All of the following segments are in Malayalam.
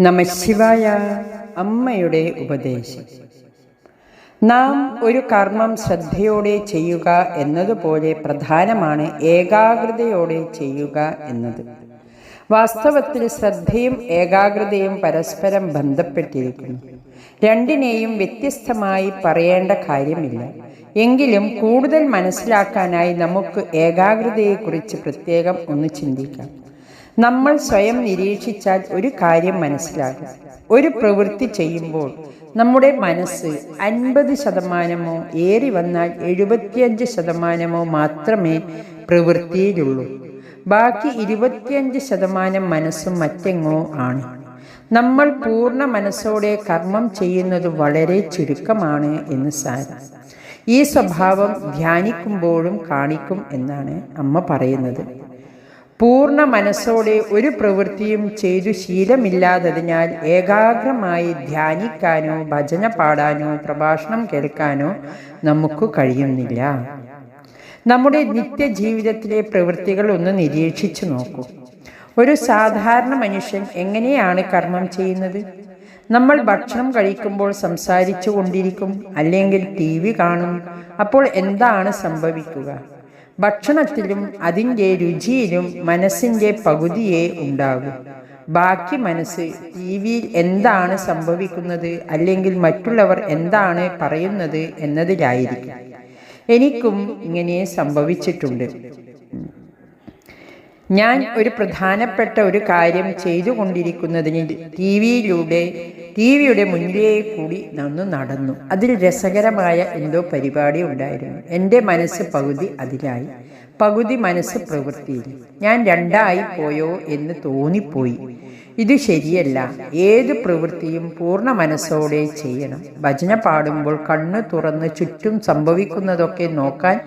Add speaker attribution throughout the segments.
Speaker 1: നമശിവായ അമ്മയുടെ ഉപദേശം. നാം ഒരു കർമ്മം ശ്രദ്ധയോടെ ചെയ്യുക എന്നതുപോലെ പ്രധാനമാണ് ഏകാഗ്രതയോടെ ചെയ്യുക എന്നത്. വാസ്തവത്തിൽ ശ്രദ്ധയും ഏകാഗ്രതയും പരസ്പരം ബന്ധപ്പെട്ടിരിക്കുന്നു. രണ്ടിനെയും വ്യത്യസ്തമായി പറയേണ്ട കാര്യമില്ല. എങ്കിലും കൂടുതൽ മനസ്സിലാക്കാനായി നമുക്ക് ഏകാഗ്രതയെക്കുറിച്ച് പ്രത്യേകം ഒന്ന് ചിന്തിക്കാം. നമ്മൾ സ്വയം നിരീക്ഷിച്ചാൽ ഒരു കാര്യം മനസ്സിലാകും. ഒരു പ്രവൃത്തി ചെയ്യുമ്പോൾ നമ്മുടെ മനസ്സ് അൻപത് ശതമാനമോ ഏറി വന്നാൽ എഴുപത്തിയഞ്ച് ശതമാനമോ മാത്രമേ പ്രവൃത്തിയിലുള്ളൂ. ബാക്കി ഇരുപത്തിയഞ്ച് ശതമാനം മനസ്സും മറ്റെങ്ങോ ആണ്. നമ്മൾ പൂർണ മനസ്സോടെ കർമ്മം ചെയ്യുന്നത് വളരെ ചുരുക്കമാണ് എന്ന് സാരം. ഈ സ്വഭാവം ധ്യാനിക്കുമ്പോഴും കാണിക്കും എന്നാണ് അമ്മ പറയുന്നത്. പൂർണ മനസ്സോടെ ഒരു പ്രവൃത്തിയും ചെയ്തു ശീലമില്ലാത്തതിനാൽ ഏകാഗ്രമായി ധ്യാനിക്കാനോ ഭജന പാടാനോ പ്രഭാഷണം കേൾക്കാനോ നമുക്ക് കഴിയുന്നില്ല. നമ്മുടെ നിത്യജീവിതത്തിലെ പ്രവൃത്തികൾ ഒന്ന് നിരീക്ഷിച്ചു നോക്കൂ. ഒരു സാധാരണ മനുഷ്യൻ എങ്ങനെയാണ് കർമ്മം ചെയ്യുന്നത്? നമ്മൾ ഭക്ഷണം കഴിക്കുമ്പോൾ സംസാരിച്ചു കൊണ്ടിരിക്കും അല്ലെങ്കിൽ ടി വി കാണും അപ്പോൾ എന്താണ് സംഭവിക്കുക? ഭക്ഷണത്തിലും അതിന്റെ രുചിയിലും മനസ്സിന്റെ പകുതിയേ ഉണ്ടാകൂ. ബാക്കി മനസ്സ് ടി വിയിൽ എന്താണ് സംഭവിക്കുന്നത് അല്ലെങ്കിൽ മറ്റുള്ളവർ എന്താണ് പറയുന്നത് എന്നതിലായിരിക്കും. എനിക്കും ഇങ്ങനെ സംഭവിച്ചിട്ടുണ്ട്. ഞാൻ ഒരു പ്രധാനപ്പെട്ട ഒരു കാര്യം ചെയ്തുകൊണ്ടിരിക്കുന്നതിന് ടി വിയിലൂടെ ടി വിയുടെ മുന്നിലേ കൂടി നന്നു നടന്നു. അതിൽ രസകരമായ എന്തോ പരിപാടി ഉണ്ടായിരുന്നു. എന്റെ മനസ്സ് പകുതി അതിലായി. പകുതി മനസ്സ് പ്രവൃത്തിയിൽ. ഞാൻ രണ്ടായി പോയോ എന്ന് തോന്നിപ്പോയി. ഇത് ശരിയല്ല. ഏത് പ്രവൃത്തിയും പൂർണ മനസ്സോടെ ചെയ്യണം. ഭജന പാടുമ്പോൾ കണ്ണ് തുറന്ന് ചുറ്റും സംഭവിക്കുന്നതൊക്കെ നോക്കാൻ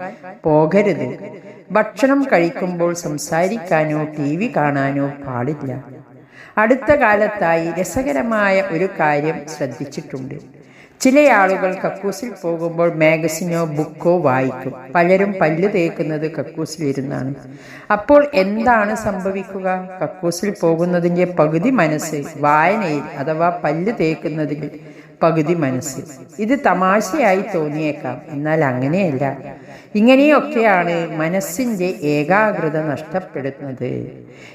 Speaker 1: പോകരുത്. ഭക്ഷണം കഴിക്കുമ്പോൾ സംസാരിക്കാനോ ടി വി കാണാനോ പാടില്ല. അടുത്ത കാലത്തായി രസകരമായ ഒരു കാര്യം ശ്രദ്ധിച്ചിട്ടുണ്ട്. ചില ആളുകൾ കക്കൂസിൽ പോകുമ്പോൾ മാഗസിനോ ബുക്കോ വായിക്കും. പലരും പല്ല് തേക്കുന്നത് കക്കൂസിൽ ഇരുന്നാണ്. അപ്പോൾ എന്താണ് സംഭവിക്കുക? കക്കൂസിൽ പോകുന്നതിന്റെ പകുതി മനസ്സ് വായനയിൽ അഥവാ പല്ല് തേക്കുന്നതിൽ പകുതി മനസ്സ്. ഇത് തമാശയായി തോന്നിയേക്കാം. എന്നാൽ അങ്ങനെയല്ല. ഇങ്ങനെയൊക്കെയാണ് മനസ്സിന്റെ ഏകാഗ്രത നഷ്ടപ്പെടുന്നത്.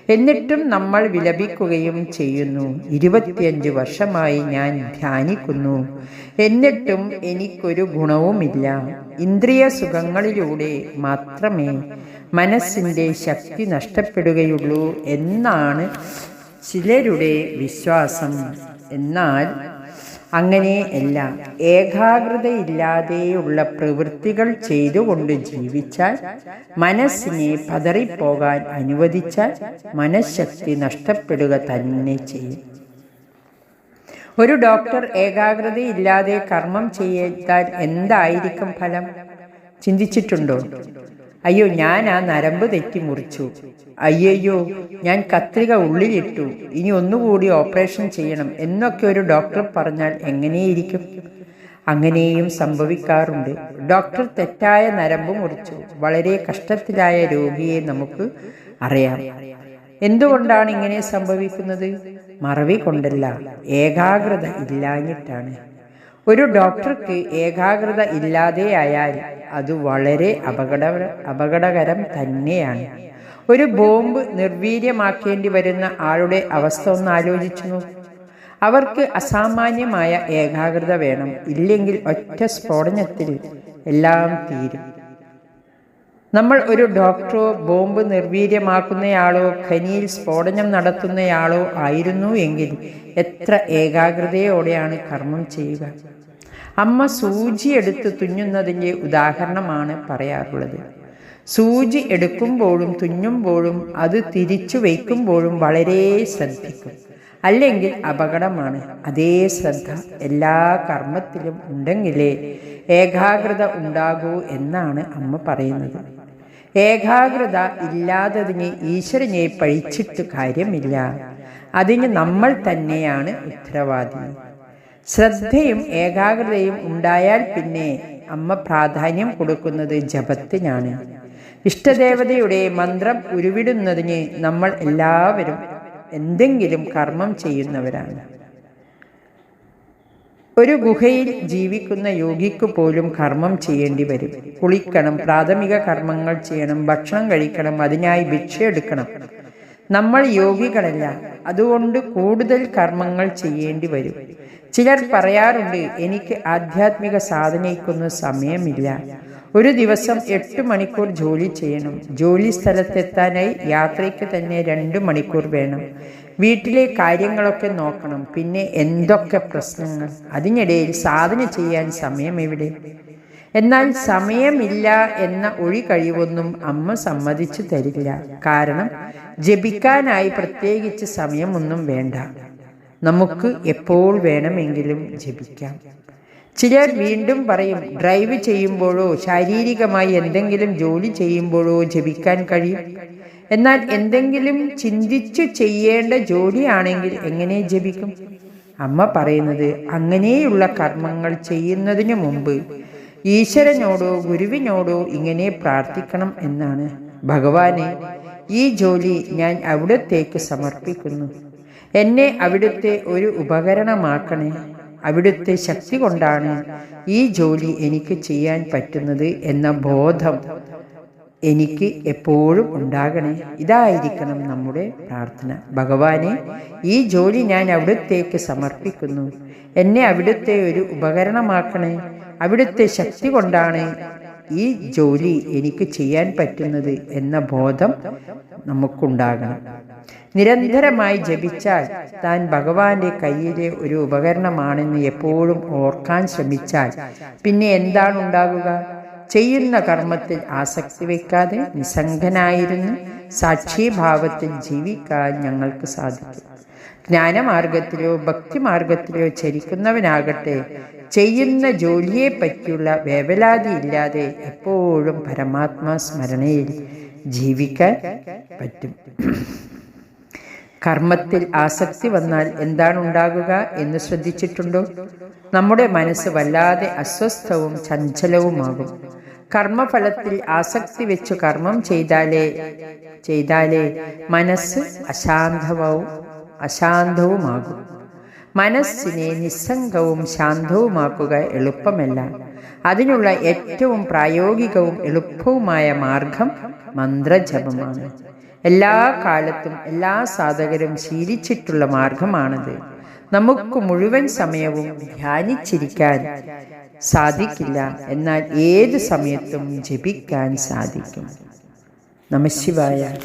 Speaker 1: എന്നിട്ടും നമ്മൾ വിലപിക്കുകയും ചെയ്യുന്നു. ഇരുപത്തിയഞ്ച് വർഷമായി ഞാൻ ധ്യാനിക്കുന്നു. എന്നിട്ടും എനിക്കൊരു ഗുണവുമില്ല. ഇന്ദ്രിയ സുഖങ്ങളിലൂടെ മാത്രമേ മനസ്സിന്റെ ശക്തി നഷ്ടപ്പെടുകയുള്ളൂ എന്നാണ് ചിലരുടെ വിശ്വാസം. എന്നാൽ അങ്ങനെയല്ല ഏകാഗ്രതയില്ലാതെയുള്ള പ്രവൃത്തികൾ ചെയ്തുകൊണ്ട് ജീവിച്ചാൽ മനസ്സിനെ പതറിപ്പോകാൻ അനുവദിച്ചാൽ മനഃശക്തി നഷ്ടപ്പെടുക തന്നെ ചെയ്യും. ഒരു ഡോക്ടർ ഏകാഗ്രതയില്ലാതെ കർമ്മം ചെയ്താൽ എന്തായിരിക്കും ഫലം? ചിന്തിച്ചിട്ടുണ്ടോ? അയ്യോ ഞാൻ ആ നരമ്പ് തെറ്റി മുറിച്ചു. അയ്യയ്യോ ഞാൻ കത്രിക ഉള്ളിലിട്ടു. ഇനി ഒന്നുകൂടി ഓപ്പറേഷൻ ചെയ്യണം എന്നൊക്കെ ഒരു ഡോക്ടർ പറഞ്ഞാൽ എങ്ങനെയിരിക്കും? അങ്ങനെയും സംഭവിക്കാറുണ്ട്. ഡോക്ടർ തെറ്റായ നരമ്പ് മുറിച്ചു. വളരെ കഷ്ടത്തിലായ രോഗിയെ നമുക്ക് അറിയാം. എന്തുകൊണ്ടാണ് ഇങ്ങനെ സംഭവിക്കുന്നത്? മറവി കൊണ്ടല്ല ഏകാഗ്രത ഇല്ലാഞ്ഞിട്ടാണ്. ഒരു ഡോക്ടർക്ക് ഏകാഗ്രത ഇല്ലാതെയായാൽ അത് വളരെ അപകട അപകടകരം തന്നെയാണ്. ഒരു ബോംബ് നിർവീര്യമാക്കേണ്ടി വരുന്ന ആളുടെ അവസ്ഥ ഒന്ന് ആലോചിച്ചു അവർക്ക് അസാമാന്യമായ ഏകാഗ്രത വേണം. ഇല്ലെങ്കിൽ ഒറ്റ സ്ഫോടനത്തിൽ എല്ലാം തീരും. നമ്മൾ ഒരു ഡോക്ടറോ ബോംബ് നിർവീര്യമാക്കുന്നയാളോ ഖനിയിൽ സ്ഫോടനം നടത്തുന്നയാളോ ആയിരുന്നു എങ്കിൽ എത്ര ഏകാഗ്രതയോടെയാണ് കർമ്മം ചെയ്യുക? അമ്മ സൂചി എടുത്ത് തുന്നുന്നതിന്റെ ഉദാഹരണമാണ് പറയാറുള്ളത്. സൂചി എടുക്കുമ്പോഴും തുന്നുമ്പോഴും അത് തിരിച്ചു വയ്ക്കുമ്പോഴും വളരെ ശ്രദ്ധിക്കും. അല്ലെങ്കിൽ അപകടമാണ്. അതേ ശ്രദ്ധ എല്ലാ കർമ്മത്തിലും ഉണ്ടെങ്കിലേ ഏകാഗ്രത ഉണ്ടാകൂ എന്നാണ് അമ്മ പറയുന്നത്. ഏകാഗ്രത ഇല്ലാത്തതിന് ഈശ്വരനെ പഴിച്ചിട്ട് കാര്യമില്ല. അതിന് നമ്മൾ തന്നെയാണ് ഉത്തരവാദി. ശ്രദ്ധയും ഏകാഗ്രതയും ഉണ്ടായാൽ പിന്നെ അമ്മ പ്രാധാന്യം കൊടുക്കുന്നത് ജപത്തിനാണ്. ഇഷ്ടദേവതയുടെ മന്ത്രം ഉരുവിടുന്നതിന് നമ്മൾ എല്ലാവരും എന്തെങ്കിലും കർമ്മം ചെയ്യുന്നവരാണ്. ഒരു ഗുഹയിൽ ജീവിക്കുന്ന യോഗിക്ക് പോലും കർമ്മം ചെയ്യേണ്ടി വരും. കുളിക്കണം പ്രാഥമിക കർമ്മങ്ങൾ ചെയ്യണം ഭക്ഷണം കഴിക്കണം അതിനായി ഭിക്ഷ എടുക്കണം നമ്മൾ യോഗികളല്ല അതുകൊണ്ട് കൂടുതൽ കർമ്മങ്ങൾ ചെയ്യേണ്ടി വരും. ചിലർ പറയാറുണ്ട് എനിക്ക് ആധ്യാത്മിക സാധനയ്ക്കൊന്നും സമയമില്ല. ഒരു ദിവസം എട്ട് മണിക്കൂർ ജോലി ചെയ്യണം. ജോലി സ്ഥലത്തെത്താനായി യാത്രയ്ക്ക് തന്നെ രണ്ട് മണിക്കൂർ വേണം. വീട്ടിലെ കാര്യങ്ങളൊക്കെ നോക്കണം. പിന്നെ എന്തൊക്കെ പ്രശ്നങ്ങൾ? അതിനിടയിൽ സാധന ചെയ്യാൻ സമയം എവിടെ? എന്നാൽ സമയമില്ല എന്ന ഒഴി കഴിവൊന്നും അമ്മ സമ്മതിച്ചു തരില്ല. കാരണം ജപിക്കാനായി പ്രത്യേകിച്ച് സമയമൊന്നും വേണ്ട. നമുക്ക് എപ്പോൾ വേണമെങ്കിലും ജപിക്കാം. ചിലർ വീണ്ടും പറയും ഡ്രൈവ് ചെയ്യുമ്പോഴോ ശാരീരികമായി എന്തെങ്കിലും ജോലി ചെയ്യുമ്പോഴോ ജപിക്കാൻ കഴിയും? എന്നാൽ എന്തെങ്കിലും ചിന്തിച്ചു ചെയ്യേണ്ട ജോലിയാണെങ്കിൽ എങ്ങനെ ജപിക്കും? അമ്മ പറയുന്നത് അങ്ങനെയുള്ള കർമ്മങ്ങൾ ചെയ്യുന്നതിനു മുമ്പ് ഈശ്വരനോടോ ഗുരുവിനോടോ ഇങ്ങനെ പ്രാർത്ഥിക്കണം എന്നാണ്. ഭഗവാനെ ഈ ജോലി ഞാൻ അവിടത്തേക്ക് സമർപ്പിക്കുന്നു. എന്നെ അവിടുത്തെ ഒരു ഉപകരണമാക്കണേ. അവിടുത്തെ ശക്തി കൊണ്ടാണ് ഈ ജോലി എനിക്ക് ചെയ്യാൻ പറ്റുന്നത് എന്ന ബോധം. എനിക്ക് എപ്പോഴും ഉണ്ടാകണേ. ഇതായിരിക്കണം നമ്മുടെ പ്രാർത്ഥന. ഭഗവാനെ ഈ ജോലി ഞാൻ അവിടുത്തേക്ക് സമർപ്പിക്കുന്നു. എന്നെ അവിടുത്തെ ഒരു ഉപകരണമാക്കണേ. അവിടുത്തെ ശക്തി കൊണ്ടാണ് ഈ ജോലി എനിക്ക് ചെയ്യാൻ പറ്റുന്നത് എന്ന ബോധം നമുക്കുണ്ടാകണം. നിരന്തരമായി ജപിച്ചാൽ താൻ ഭഗവാന്റെ കയ്യിലെ ഒരു ഉപകരണമാണെന്ന് എപ്പോഴും ഓർക്കാൻ ശ്രമിച്ചാൽ പിന്നെ എന്താണ് ഉണ്ടാകുക? ചെയ്യുന്ന കർമ്മത്തിൽ ആസക്തി വയ്ക്കാതെ നിസംഗനായിരുന്നു സാക്ഷിഭാവത്തിൽ ജീവിക്കാൻ ഞങ്ങൾക്ക് സാധിക്കും. ജ്ഞാനമാർഗത്തിലോ ഭക്തിമാർഗത്തിലോ ചരിക്കുന്നവനാകട്ടെ ചെയ്യുന്ന ജോലിയെ പറ്റിയുള്ള വേവലാതി ഇല്ലാതെ എപ്പോഴും പരമാത്മാ സ്മരണയിൽ ജീവിക്കാൻ പറ്റും. കർമ്മത്തിൽ ആസക്തി വന്നാൽ എന്താണ് ഉണ്ടാകുക എന്ന് ശ്രദ്ധിച്ചിട്ടുണ്ടോ? നമ്മുടെ മനസ്സ് വല്ലാതെ അസ്വസ്ഥവും ചഞ്ചലവുമാകും. കർമ്മഫലത്തിൽ ആസക്തി വെച്ചു കർമ്മം ചെയ്താലേ ചെയ്താലേ മനസ്സ് അശാന്തവും അശാന്തവുമാകും. മനസ്സിനെ നിസ്സംഗവും ശാന്തവുമാക്കുക എളുപ്പമല്ല. അതിനുള്ള ഏറ്റവും പ്രായോഗികവും എളുപ്പവുമായ മാർഗം മന്ത്രജപമാണ്. എല്ലാ കാലത്തും എല്ലാ സാധകരും ശീലിച്ചിട്ടുള്ള മാർഗമാണത്. നമുക്ക് മുഴുവൻ സമയവും ധ്യാനിച്ചിരിക്കാൻ സാധിക്കില്ല. എന്നാൽ ഏത് സമയത്തും ജപിക്കാൻ സാധിക്കും. നമശിവായ